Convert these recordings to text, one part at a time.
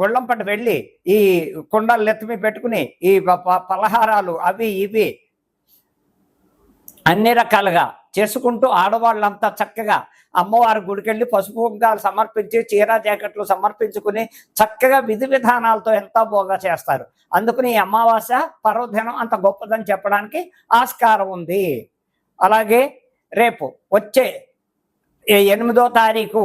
గుళ్ళంపట వెళ్ళి ఈ కుండలు ఎత్తిమి పెట్టుకుని ఈ పలహారాలు అవి ఇవి అన్ని రకాలుగా చేసుకుంటూ ఆడవాళ్ళంతా చక్కగా అమ్మవారి గుడికెళ్ళి పసుపు కుంకాలు సమర్పించి చీర జాకెట్లు సమర్పించుకుని చక్కగా విధి విధానాలతో ఎంతో బోగా చేస్తారు. అందుకని ఈ అమావాస్య పర్వదినం అంత గొప్పదని చెప్పడానికి ఆస్కారం ఉంది. అలాగే రేపు వచ్చే ఎనిమిదో తారీఖు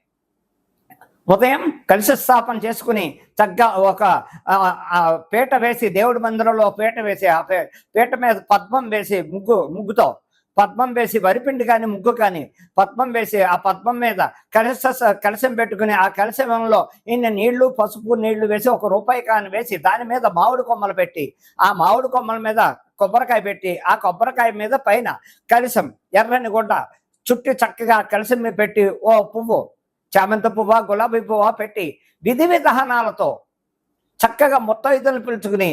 ఉదయం కలిసి స్థాపన చేసుకుని చక్కగా ఒక పీట వేసి దేవుడి మందిరంలో పీట వేసి ఆ పే- పీట మీద పద్మం వేసి ముగ్గు ముగ్గుతో పద్మం వేసి వరిపిండి కానీ ముగ్గు కానీ పద్మం వేసి ఆ పద్మం మీద కలశ కలశం పెట్టుకుని ఆ కలశంలో ఇన్ని నీళ్ళు పసుపు నీళ్ళు వేసి ఒక రూపాయి కాని వేసి దాని మీద మామిడి కొమ్మలు పెట్టి ఆ మామిడి కొమ్మల మీద కొబ్బరికాయ పెట్టి ఆ కొబ్బరికాయ మీద పైన కలశం ఎర్రని గుడ్డ చుట్టి చక్కగా ఆ కలశం పెట్టి ఓ పువ్వు చామంతి పువ్వ గులాబీ పువ్వ పెట్టి విధి విధానాలతో చక్కగా ముత్తైదులు పిలుచుకుని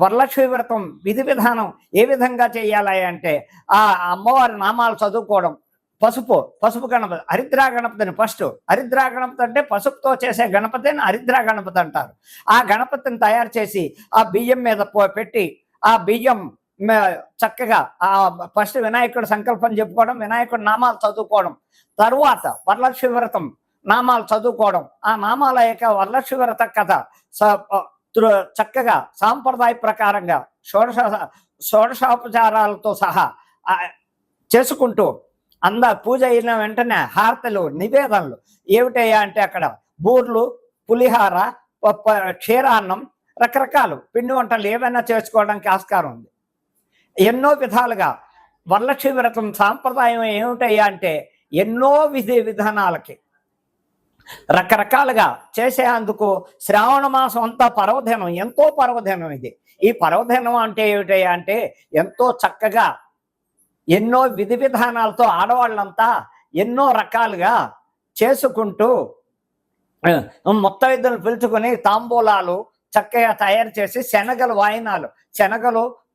వరలక్ష్మి వ్రతం విధి విధానం ఏ విధంగా చేయాలి అంటే ఆ అమ్మవారి నామాలు చదువుకోవడం. పసుపు పసుపు గణపతి హరిద్రా గణపతిని ఫస్ట్. హరిద్రా గణపతి అంటే పసుపుతో చేసే గణపతిని హరిద్రా గణపతి అంటారు. ఆ గణపతిని తయారు చేసి ఆ బియ్యం మీద పో- పెట్టి ఆ బియ్యం చక్కగా ఆ ఫస్ట్ వినాయకుడు సంకల్పం చెప్పుకోవడం వినాయకుడు నామాలు చదువుకోవడం. తరువాత వరలక్ష్మి వ్రతం నామాలు చదువుకోవడం. ఆ నామాల యొక్క వరలక్ష్మి వ్రత కథ స- చక్కగా సాంప్రదాయ ప్రకారంగా షోడశ షోడశోపచారాలతో సహా చేసుకుంటూ అంద పూజ అయిన వెంటనే హారతలు నివేదనలు ఏమిటయ్యా అంటే అక్కడ బూర్లు పులిహార క్షీరాన్నం రకరకాలు పిండి వంటలు ఏవైనా చేసుకోవడానికి ఆస్కారం ఉంది. ఎన్నో విధాలుగా వరలక్ష్మి వ్రతం సాంప్రదాయం ఏమిటయ్యా అంటే ఎన్నో విధి విధానాలకి రకరకాలుగా చేసేందుకు శ్రావణ మాసం అంతా పర్వదినం ఎంతో పర్వదినం ఇది. ఈ పర్వదినం అంటే ఏమిటయ్యా అంటే ఎంతో చక్కగా ఎన్నో విధి విధానాలతో ఆడవాళ్ళంతా ఎన్నో రకాలుగా చేసుకుంటూ ముత్తైదులు పిలుచుకొని తాంబూలాలు చక్కగా తయారు చేసి శనగలు వాయినాలు. శనగలు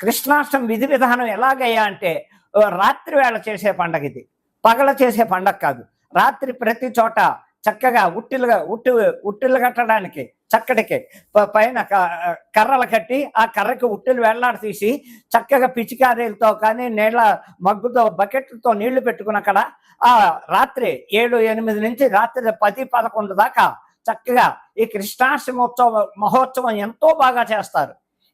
కృష్ణాష్టమి విధి విధానం ఎలాగయ్యా అంటే రాత్రి వేళ చేసే పండగ ఇది. పగల చేసే పండగ కాదు. రాత్రి ప్రతి చోట చక్కగా ఉట్టిలుగా ఉట్టి ఉట్టిలు కట్టడానికి చక్కటికి ప- పైన క- కర్రలు కట్టి ఆ కర్రకి ఉట్టిలు వేళ్ళాడ తీసి చక్కగా పిచికారీలతో కానీ నీళ్ళ మగ్గుతో బకెట్లతో నీళ్ళు పెట్టుకుని అక్కడ ఆ రాత్రి ఏడు ఎనిమిది నుంచి రాత్రి పది పదకొండు దాకా చక్కగా ఈ కృష్ణాష్టమోత్సవ మహోత్సవం ఎంతో బాగా చేస్తారు.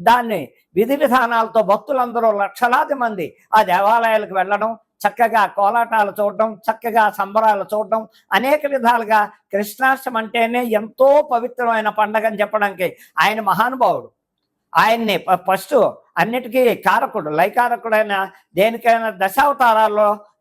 దాన్ని విధి విధానాలతో భక్తులందరూ లక్షలాది మంది ఆ దేవాలయాలకు వెళ్ళడం చక్కగా కోలాటాలు చూడడం చక్కగా సంబరాలు చూడడం అనేక విధాలుగా కృష్ణాష్టమి అంటేనే ఎంతో పవిత్రమైన పండగ అని చెప్పడానికి ఆయన మహానుభావుడు. ఆయన్ని ప- ఫస్ట్ అన్నిటికీ కారకుడు లైకారకుడైన దేనికైనా దశావతారాల్లో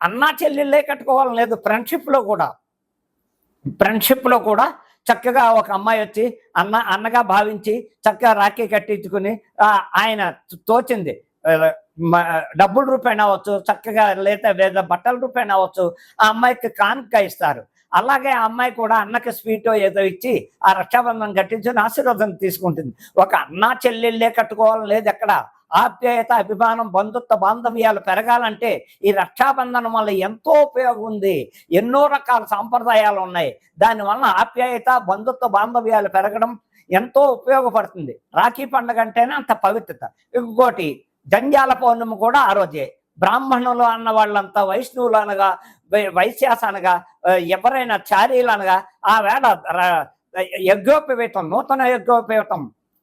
అన్నా చెల్లెళ్ళే కట్టుకోవాలని లేదు. ఫ్రెండ్షిప్లో కూడా. ఫ్రెండ్షిప్లో కూడా చక్కగా ఒక అమ్మాయి వచ్చి అన్న అన్నగా భావించి చక్కగా రాఖీ కట్టించుకుని ఆయన తోచింది. డబ్బుల రూపాయన అవ్వచ్చు చక్కగా లేదా లేదా బట్టల రూపాయన అవ్వచ్చు ఆ అమ్మాయికి కానుక ఇస్తారు. అలాగే ఆ అమ్మాయి కూడా అన్నకి స్వీటో ఏదో ఇచ్చి ఆ రక్షాబంధనం కట్టించుని ఆశీర్వాదం తీసుకుంటుంది. ఒక అన్నా చెల్లెళ్ళే కట్టుకోవాలని లేదు ఎక్కడ. ఆప్యాయత అభిమానం బంధుత్వ బాంధవ్యాలు పెరగాలంటే ఈ రక్షాబంధనం వల్ల ఎంతో ఉపయోగం ఉంది. ఎన్నో రకాల సాంప్రదాయాలు ఉన్నాయి. దానివల్ల ఆప్యాయత బంధుత్వ బాంధవ్యాలు పెరగడం ఎంతో ఉపయోగపడుతుంది. రాఖీ పండుగ అంటేనే అంత పవిత్రత. ఇంకోటి జంజాల పౌర్ణమి కూడా ఆ రోజే. బ్రాహ్మణులు అన్న వాళ్ళంతా వైష్ణవులు అనగా వై- వైశ్యాస అనగా ఎవరైనా చారీలు అనగా ఆ వేళ యజ్ఞోపవేతం నూతన యజ్ఞోపవేతం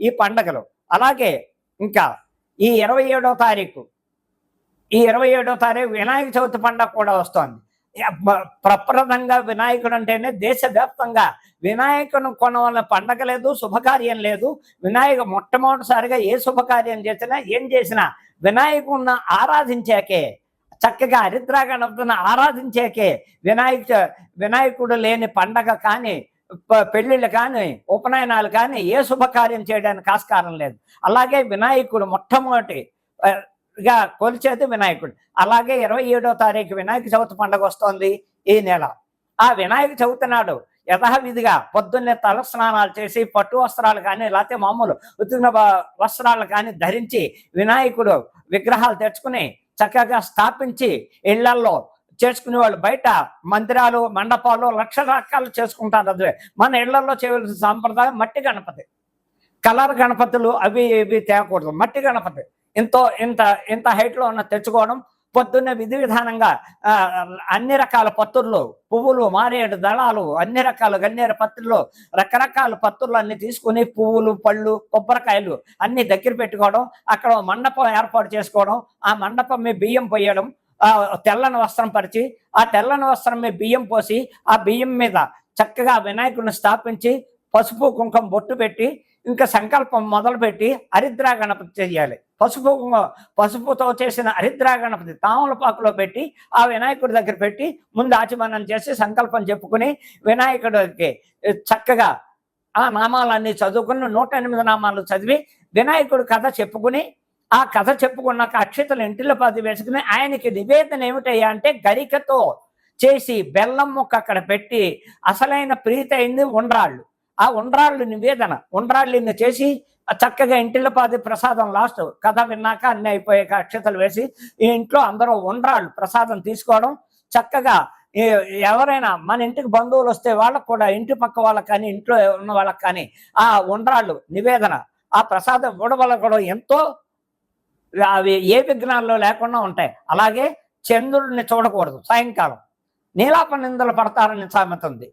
ఈ పండగలు. అలాగే ఇంకా ఈ ఇరవై ఏడో తారీఖు ఈ ఇరవై ఏడో తారీఖు వినాయక చవితి పండగ కూడా వస్తోంది. ప్రప్రదంగా వినాయకుడు అంటేనే దేశవ్యాప్తంగా వినాయకుని కొనవల్ల పండగ లేదు శుభకార్యం లేదు. వినాయక మొట్టమొదటిసారిగా ఏ శుభకార్యం చేసినా ఏం చేసినా వినాయకుడిని ఆరాధించాకే చక్కగా హరిద్రా గణపతిని ఆరాధించాకే వినాయక వినాయకుడు లేని పండగ కానీ పెళ్ళిళ్ళు కానీ ఉపనయనాలు కానీ ఏ శుభకార్యం చేయడానికి ఆస్కారం లేదు. అలాగే వినాయకుడు మొట్టమొదటి గా కొలిచేది వినాయకుడు. అలాగే ఇరవై ఏడో తారీఖు వినాయక చవితి పండుగ వస్తోంది ఈ నెల. ఆ వినాయక చవితి నాడు యథావిధిగా పొద్దున్నే తల స్నానాలు చేసి పట్టు వస్త్రాలు కానీ లేకపోతే మామూలు ఉతికిన వస్త్రాలు కానీ ధరించి వినాయకుడు విగ్రహాలు తెచ్చుకుని చక్కగా స్థాపించి ఇళ్ళల్లో చేసుకునే వాళ్ళు బయట మందిరాలు మండపాలు లక్ష రకాలు చేసుకుంటారు అదే మన ఇళ్ళలో చేయవలసిన సాంప్రదాయం మట్టి గణపతి. కలర్ గణపతులు అవి ఇవి తేకూడదు మట్టి గణపతి. ఎంతో ఇంత ఇంత హైట్లో ఉన్న తెచ్చుకోవడం పొద్దున్నే విధి విధానంగా అన్ని రకాల పత్తుర్లు పువ్వులు మారేడు దళాలు అన్ని రకాల గన్నేరు పత్రులు రకరకాల పత్తులు అన్ని తీసుకుని పువ్వులు పళ్ళు కొబ్బరికాయలు అన్ని దగ్గర పెట్టుకోవడం అక్కడ మండపం ఏర్పాటు చేసుకోవడం ఆ మండపం మీ బియ్యం పోయడం తెల్లని వస్త్రం పరిచి ఆ తెల్లని వస్త్రం మీద బియ్యం పోసి ఆ బియ్యం మీద చక్కగా వినాయకుడిని స్థాపించి పసుపు కుంకుమ బొట్టు పెట్టి ఇంకా సంకల్పం మొదలుపెట్టి హరిద్రా గణపతి చేయాలి. పసుపు పసుపుతో చేసిన హరిద్రా గణపతి తామలపాకులో పెట్టి ఆ వినాయకుడి దగ్గర పెట్టి ముందు ఆచమనం చేసి సంకల్పం చెప్పుకుని వినాయకుడికి చక్కగా ఆ నామాలన్నీ చదువుకుని నూట ఎనిమిది నామాలు చదివి వినాయకుడి కథ చెప్పుకుని ఆ కథ చెప్పుకున్నాక అక్షతలు ఇంటిలో పది వేసుకుని ఆయనకి నివేదన ఏమిటయ్యా అంటే గరికతో చేసి బెల్లం ముక్క అక్కడ పెట్టి అసలైన ప్రీతి అయింది ఉండ్రాళ్ళు. ఆ ఉండ్రాళ్ళు నివేదన. ఉండ్రాళ్ళు చేసి చక్కగా ఇంటిలో పాది ప్రసాదం లాస్ట్ కథ విన్నాక అన్ని అయిపోయాక అక్షతలు వేసి ఈ ఇంట్లో అందరూ ఉండ్రాళ్ళు ప్రసాదం తీసుకోవడం చక్కగా ఎవరైనా మన ఇంటికి బంధువులు వస్తే వాళ్ళకు కూడా ఇంటి పక్క వాళ్ళకి కానీ ఇంట్లో ఉన్న వాళ్ళకి కానీ ఆ ఉండ్రాళ్ళు నివేదన ఆ ప్రసాదం ఇవ్వడం వల్ల కూడా ఎంతో అవి ఏ విఘ్నాల్లో లేకుండా ఉంటాయి. అలాగే చంద్రుడిని చూడకూడదు. సాయంకాలం. నీలాప నిందలు పడతారని సామెత ఉంది.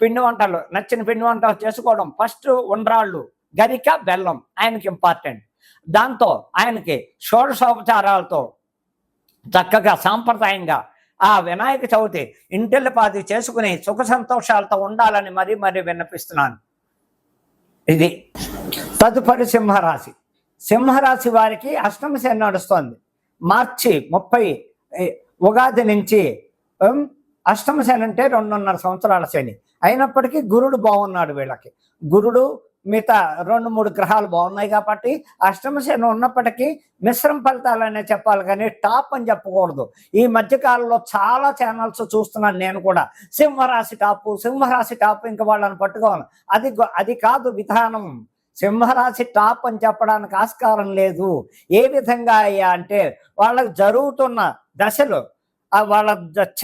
పిండి వంటలు నచ్చిన పిండి వంటలు చేసుకోవడం. ఫస్ట్ ఉండ్రాళ్ళు గరిక బెల్లం ఆయనకి ఇంపార్టెంట్ దాంతో ఆయనకి షోడశోపచారాలతో చక్కగా సాంప్రదాయంగా ఆ వినాయక చవితి ఇంటిల్లిపాది చేసుకుని సుఖ సంతోషాలతో ఉండాలని మరీ మరీ విన్నపిస్తున్నాను. ఇది తదుపరి సింహరాశి. సింహరాశి వారికి అష్టమ శని నడుస్తోంది. మార్చి ముప్పై ఉగాది నుంచి ఉమ్, అష్టమ శని అంటే రెండున్నర సంవత్సరాల శని. అయినప్పటికీ గురుడు బాగున్నాడు వీళ్ళకి. గురుడు మిగతా రెండు మూడు గ్రహాలు బాగున్నాయి కాబట్టి అష్టమశేన ఉన్నప్పటికీ మిశ్రమ ఫలితాలనే చెప్పాలి కానీ టాప్ అని చెప్పకూడదు. ఈ మధ్యకాలంలో చాలా ఛానల్స్ చూస్తున్నాను నేను కూడా. సింహరాశి టాపు సింహరాశి టాప్ ఇంకా వాళ్ళని పట్టుకోవాలి అది అది కాదు విధానం. సింహరాశి టాప్ అని చెప్పడానికి ఆస్కారం లేదు. ఏ విధంగా అయ్యా అంటే వాళ్ళకు జరుగుతున్న దశలు వాళ్ళ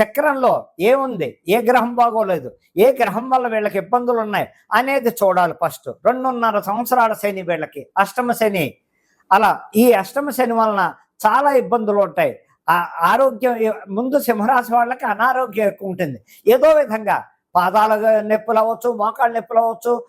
చక్రంలో ఏముంది? ఏ గ్రహం బాగోలేదు. ఏ గ్రహం వల్ల వీళ్ళకి ఇబ్బందులు ఉన్నాయి అనేది చూడాలి ఫస్ట్. రెండున్నర సంవత్సరాల శని వీళ్ళకి అష్టమ శని. అలా ఈ అష్టమ శని వలన చాలా ఇబ్బందులు ఉంటాయి. ఆ ఆరోగ్యం ముందు సింహరాశి వాళ్ళకి అనారోగ్యం ఎక్కువ ఉంటుంది. ఏదో విధంగా పాదాల నొప్పులు అవ్వచ్చు మోకాళ్ళ నొప్పులు అవ్వచ్చు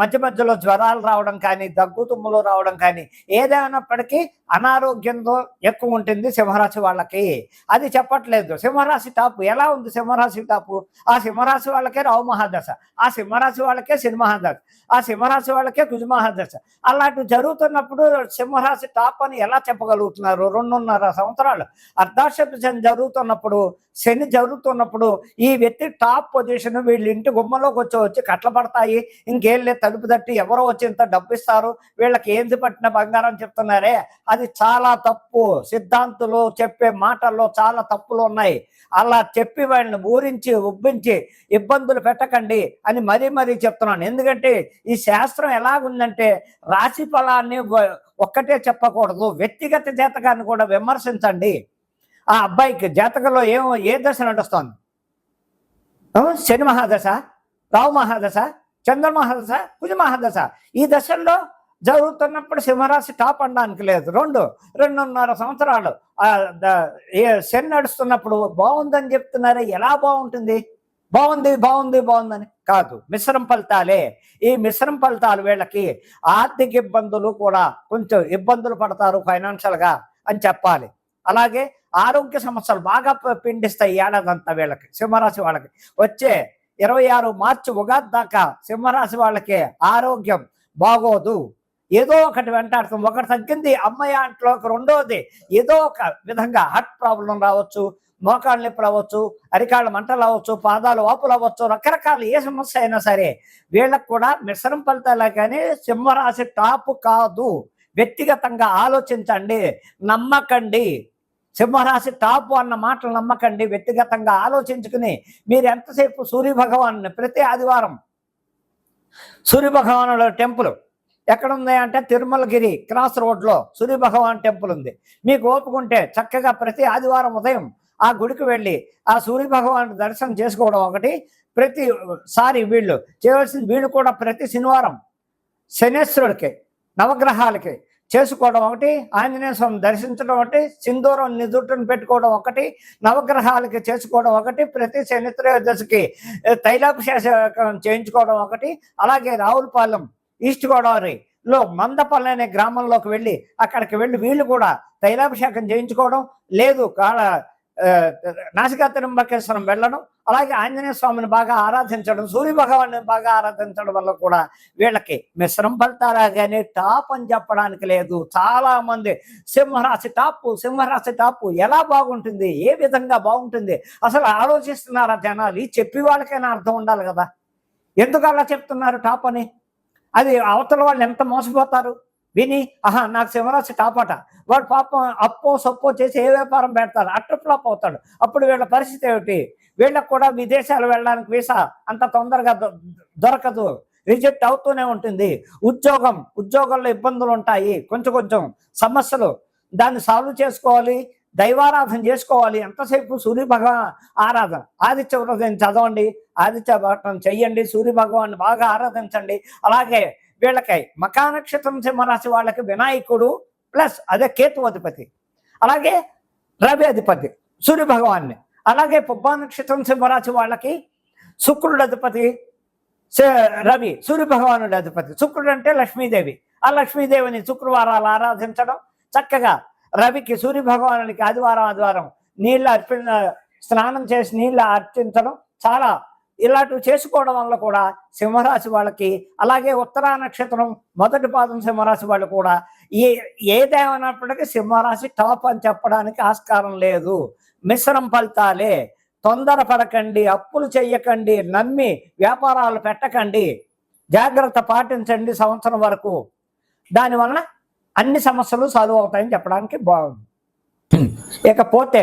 మధ్య మధ్యలో జ్వరాలు రావడం కానీ దగ్గు తుమ్ములు రావడం కానీ ఏదైనప్పటికీ అనారోగ్యంతో ఎక్కువ ఉంటుంది సింహరాశి వాళ్ళకి. అది చెప్పట్లేదు. సింహరాశి టాపు. ఎలా ఉంది సింహరాశి టాపు? ఆ సింహరాశి వాళ్ళకే రావు మహాదశ. ఆ సింహరాశి వాళ్ళకే సినిమహాదశ ఆ సింహరాశి వాళ్ళకే కుజ అలాంటి అలాంటివి జరుగుతున్నప్పుడు సింహరాశి టాప్ అని ఎలా చెప్పగలుగుతున్నారు? రెండున్నర సంవత్సరాలు అర్ధాశత శని జరుగుతున్నప్పుడు శని జరుగుతున్నప్పుడు ఈ వ్యక్తి టాప్ పొజిషన్ వీళ్ళ ఇంటి గుమ్మలోకి వచ్చి వచ్చి కట్ల పడతాయి? ఇంకేం లేదు తలుపు తట్టి ఎవరో వచ్చి ఇంత డబ్బు ఇస్తారు వీళ్ళకి ఏంది పట్టిన బంగారం చెప్తున్నారే? అది చాలా తప్పు. సిద్ధాంతులు చెప్పే మాటల్లో చాలా తప్పులు ఉన్నాయి. అలా చెప్పి వాళ్ళని ఊరించి ఉబ్బించి ఇబ్బందులు పెట్టకండి అని మరీ మరీ చెప్తున్నాను. ఎందుకంటే ఈ శాస్త్రం ఎలాగుందంటే రాశి ఫలాన్ని ఒక్కటే చెప్పకూడదు. వ్యక్తిగత జాతకాన్ని కూడా విమర్శించండి. ఆ అబ్బాయికి జాతకంలో ఏం ఏ దశ నడుస్తోంది? శని మహాదశ? రావు మహాదశ చంద్ర మహాదశ కుజ మహాదశ. ఈ దశల్లో జరుగుతున్నప్పుడు సింహరాశి టాప్ అనడానికి లేదు. రెండు రెండున్నర సంవత్సరాలు. శని నడుస్తున్నప్పుడు బాగుందని చెప్తున్నారే ఎలా బాగుంటుంది? బాగుంది బాగుంది బాగుందని కాదు మిశ్రమ ఫలితాలే. ఈ మిశ్రమ ఫలితాలు వీళ్ళకి ఆర్థిక ఇబ్బందులు కూడా కొంచెం ఇబ్బందులు పడతారు ఫైనాన్షియల్గా అని చెప్పాలి. అలాగే ఆరోగ్య సమస్యలు బాగా పిండిస్తాయి ఏడాదంతా వీళ్ళకి సింహరాశి వాళ్ళకి. వచ్చే ఇరవై ఆరు మార్చి ఉగాది దాకా సింహరాశి వాళ్ళకి ఆరోగ్యం బాగోదు. ఏదో ఒకటి వెంటాడుతాం. ఒకటి తగ్గింది అమ్మాయి అంట్లోకి రెండోది. ఏదో ఒక విధంగా హార్ట్ ప్రాబ్లం రావచ్చు మోకాళ్ళ నొప్పులు అవ్వచ్చు అరికాళ్ళ మంటలు అవ్వచ్చు పాదాలు వాపులు అవ్వచ్చు రకరకాల ఏ సమస్య అయినా సరే వీళ్ళకు కూడా మిశ్రమ ఫలితాలే కానీ సింహరాశి టాప్ కాదు. వ్యక్తిగతంగా ఆలోచించండి నమ్మకండి. సింహరాశి టాప్ అన్న మాటలు నమ్మకండి వ్యక్తిగతంగా ఆలోచించుకుని మీరు ఎంతసేపు సూర్యభగవాను ప్రతి ఆదివారం సూర్యభగవాను టెంపుల్ ఎక్కడ అంటే తిరుమలగిరి క్రాస్ రోడ్లో సూర్య భగవాన్ టెంపుల్ ఉంది. మీకు ఓపుకుంటే చక్కగా ప్రతి ఆదివారం ఉదయం ఆ గుడికి వెళ్ళి ఆ సూర్య భగవాన్ దర్శనం చేసుకోవడం ఒకటి. ప్రతి సారి వీళ్ళు చేయవలసింది వీళ్ళు కూడా ప్రతి శనివారం శనేశ్వరుడికి నవగ్రహాలకి చేసుకోవడం ఒకటి ఆంజనేయ స్వామి దర్శించడం ఒకటి సింధూరం నిదుటను పెట్టుకోవడం ఒకటి నవగ్రహాలకి చేసుకోవడం ఒకటి ప్రతి శనిత్రయోదశికి తైలాభిషేకం చేయించుకోవడం ఒకటి అలాగే రావులపాలెం ఈస్ట్ గోదావరిలో మందపల్లి అనే గ్రామంలోకి వెళ్ళి అక్కడికి వెళ్ళి వీళ్ళు కూడా తైలాభిషేకం చేయించుకోవడం లేదు కాడ ఆ, నాసికా వెళ్ళడం అలాగే ఆంజనేయ స్వామిని బాగా ఆరాధించడం సూర్య భగవాన్ని బాగా ఆరాధించడం వల్ల కూడా వీళ్ళకి మిశ్రమ పడతారా కానీ టాప్ అని చెప్పడానికి లేదు. చాలా మంది సింహరాశి టాపు సింహరాశి టాప్ ఎలా బాగుంటుంది ఏ విధంగా బాగుంటుంది అసలు ఆలోచిస్తున్నారా జనాలు? చెప్పి వాళ్ళకైనా అర్థం ఉండాలి కదా. ఎందుకు అలా చెప్తున్నారు టాప్ అని? అది అవతల వాళ్ళు ఎంత మోసపోతారు? విని ఆహా నాకు సింహరాశి టాపట. వాడు పాపం అప్పో సొప్పో చేసి ఏ వ్యాపారం పెడతాడు? అట్ట ఫ్లాప్ అవుతాడు అప్పుడు వీళ్ళ పరిస్థితి ఏమిటి? వీళ్ళకు కూడా విదేశాలు వెళ్ళడానికి వీసా అంత తొందరగా దొరకదు. రిజెక్ట్ అవుతూనే ఉంటుంది. ఉద్యోగం ఉద్యోగంలో ఇబ్బందులు ఉంటాయి. కొంచెం కొంచెం సమస్యలు. దాన్ని సాల్వ్ చేసుకోవాలి. దైవారాధన చేసుకోవాలి. ఎంతసేపు సూర్య భగవాన్ ఆరాధన? ఆదిత్య వ్రతం చదవండి. ఆదిత్య వ్రతం చెయ్యండి. సూర్య భగవాన్ని బాగా ఆరాధించండి. అలాగే వీళ్ళకై మకా నక్షత్రం సింహరాశి వాళ్ళకి వినాయకుడు ప్లస్ అదే కేతు అధిపతి. అలాగే రవి అధిపతి సూర్య భగవాన్ని. అలాగే పుబ్బా నక్షత్రం సింహరాశి వాళ్ళకి శుక్రుడు అధిపతి రవి సూర్య భగవానుడి అధిపతి. శుక్రుడు అంటే లక్ష్మీదేవి. ఆ లక్ష్మీదేవిని శుక్రవారాలు ఆరాధించడం చక్కగా రవికి సూర్య భగవానుడికి ఆదివారం ఆదివారం నీళ్ళు అర్పి స్నానం చేసి నీళ్ళు అర్పించడం చాలా ఇలాంటివి చేసుకోవడం వల్ల కూడా సింహరాశి వాళ్ళకి అలాగే ఉత్తరా నక్షత్రం మొదటి పాదం సింహరాశి వాళ్ళు కూడా ఏ ఏదేమైనప్పటికీ సింహరాశి టాప్ అని చెప్పడానికి ఆస్కారం లేదు. మిశ్రం ఫలితాలే. తొందరపడకండి అప్పులు చెయ్యకండి నమ్మి వ్యాపారాలు పెట్టకండి జాగ్రత్త పాటించండి సంవత్సరం వరకు. దానివలన అన్ని సమస్యలు సాల్వ్ అవుతాయని చెప్పడానికి బాగుంది. ఇకపోతే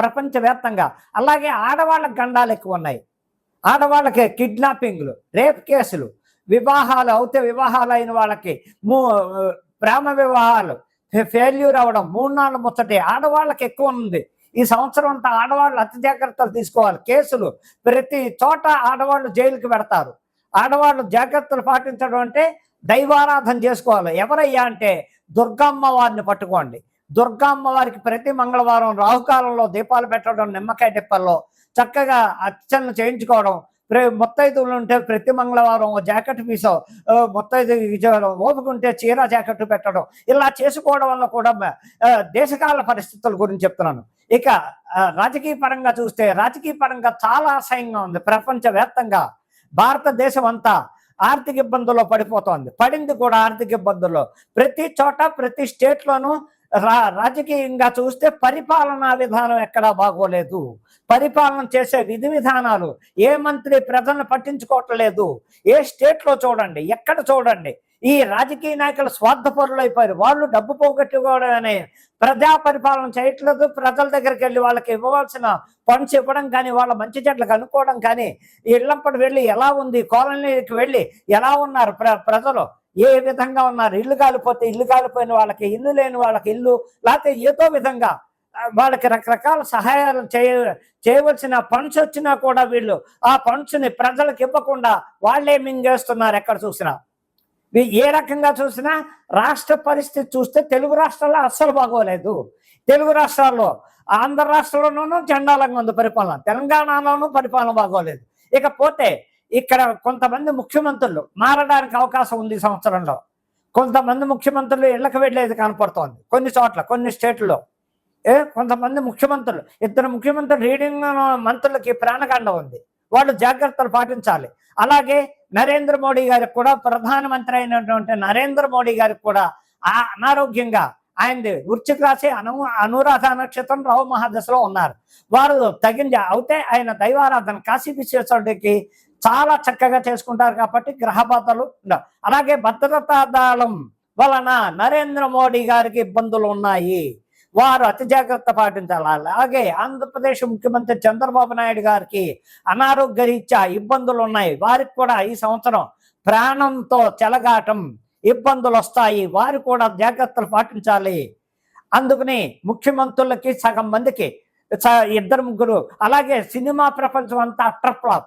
ప్రపంచవ్యాప్తంగా. అలాగే ఆడవాళ్ళకి గండాలు ఎక్కువ ఉన్నాయి ఆడవాళ్ళకి కిడ్నాపింగ్లు రేప్ కేసులు వివాహాలు అవుతే వివాహాలు అయిన వాళ్ళకి మూ ప్రేమ వివాహాలు ఫెయిల్యూర్ అవ్వడం మూడు నాలుగు ముచ్చటి ఆడవాళ్ళకి ఎక్కువ ఉంది. ఈ సంవత్సరం అంతా ఆడవాళ్ళు అతి జాగ్రత్తలు తీసుకోవాలి. కేసులు ప్రతి చోట ఆడవాళ్ళు జైలుకి పెడతారు. ఆడవాళ్ళు జాగ్రత్తలు పాటించడం అంటే దైవారాధన చేసుకోవాలి. ఎవరయ్యా అంటే దుర్గమ్మ వారిని పట్టుకోండి. దుర్గమ్మ వారికి ప్రతి మంగళవారం రాహుకాలంలో దీపాలు పెట్టడం నిమ్మకాయ టిప్పల్లో చక్కగా అర్చనలు చేయించుకోవడం ప్ర- ముత్తైదువులు ఉంటే ప్రతి మంగళవారం ఓ జాకెట్ పీసో మొత్తైదు ముత్తైదు ఇచ్చేయడం ఓపిక చీర జాకెట్ పెట్టడం ఇలా చేసుకోవడం వల్ల కూడా దేశకాల పరిస్థితుల గురించి చెప్తున్నాను. ఇక రాజకీయ పరంగా చూస్తే రాజకీయ పరంగా చాలా అసహ్యంగా ఉంది ప్రపంచవ్యాప్తంగా. భారతదేశం అంతా ఆర్థిక ఇబ్బందుల్లో పడిపోతోంది. పడింది కూడా ఆర్థిక ఇబ్బందుల్లో. ప్రతి చోట ప్రతి స్టేట్లోనూ రా రాజకీయంగా చూస్తే పరిపాలనా విధానం ఎక్కడా బాగోలేదు. పరిపాలన చేసే విధి విధానాలు ఏ మంత్రి ప్రజలను పట్టించుకోవట్లేదు. ఏ స్టేట్లో చూడండి ఎక్కడ చూడండి. ఈ రాజకీయ నాయకులు స్వార్థపరులు అయిపోయారు వాళ్ళు డబ్బు పోగొట్టుకోవడం అనే ప్రజా పరిపాలన చేయట్లేదు. ప్రజల దగ్గరికి వెళ్ళి వాళ్ళకి ఇవ్వవలసిన ఫండ్స్ ఇవ్వడం కానీ వాళ్ళ మంచి చెట్లు కనుక్కోవడం కానీ ఇళ్ళంపటి వెళ్ళి ఎలా ఉంది కాలనీకి వెళ్ళి ఎలా ఉన్నారు ప్ర ప్రజలు? ఏ విధంగా ఉన్నారు ఇల్లు కాలిపోతే ఇల్లు కాలిపోయిన వాళ్ళకి ఇల్లు లేని వాళ్ళకి ఇల్లు లేకపోతే ఏదో విధంగా వాళ్ళకి రకరకాల సహాయాలు చేయ చేయవలసిన ఫండ్స్ వచ్చినా కూడా వీళ్ళు ఆ ఫండ్స్ని ప్రజలకు ఇవ్వకుండా వాళ్ళే మింగేస్తున్నారు ఎక్కడ చూసినా. ఏ రకంగా చూసినా రాష్ట్ర పరిస్థితి చూస్తే తెలుగు రాష్ట్రాల్లో అస్సలు బాగోలేదు. తెలుగు రాష్ట్రాల్లో ఆంధ్ర రాష్ట్రంలోనూ చండాలంగా ఉంది పరిపాలన. తెలంగాణలోనూ పరిపాలన బాగోలేదు. ఇకపోతే ఇక్కడ కొంతమంది ముఖ్యమంత్రులు మారడానికి అవకాశం ఉంది ఈ సంవత్సరంలో. కొంతమంది ముఖ్యమంత్రులు ఇళ్ళకు వెళ్ళేది కనపడుతోంది. కొన్ని చోట్ల కొన్ని స్టేట్లో. ఏ? కొంతమంది ముఖ్యమంత్రులు. ఇద్దరు ముఖ్యమంత్రులు రీడింగ్ మంత్రులకి ప్రాణకాండ ఉంది. వాళ్ళు జాగ్రత్తలు పాటించాలి. అలాగే నరేంద్ర మోడీ గారికి కూడా ప్రధానమంత్రి అయినటువంటి నరేంద్ర మోడీ గారికి కూడా ఆ అనారోగ్యంగా ఆయనది వృశ్చిక రాశి అను అనురాధ నక్షత్రం రావు మహాదశలో ఉన్నారు. వారు తగిన అవుతే ఆయన దైవారాధన కాశీ విశ్వేశ్వరుడికి చాలా చక్కగా చేసుకుంటారు కాబట్టి గ్రహబాధలు ఉండవు. అలాగే భద్రతా దళం వలన నరేంద్ర మోడీ గారికి ఇబ్బందులు ఉన్నాయి. వారు అతి జాగ్రత్త పాటించాలి. అలాగే ఆంధ్రప్రదేశ్ ముఖ్యమంత్రి చంద్రబాబు నాయుడు గారికి అనారోగ్య రీత్యా ఇబ్బందులు ఉన్నాయి. వారికి కూడా ఈ సంవత్సరం ప్రాణంతో చెలగాటం ఇబ్బందులు వస్తాయి. వారు కూడా జాగ్రత్తలు పాటించాలి. అందుకని ముఖ్యమంత్రులకి సగం మందికి స- ఇద్దరు ముగ్గురు. అలాగే సినిమా ప్రపంచం అంతా అట్రప్లాప్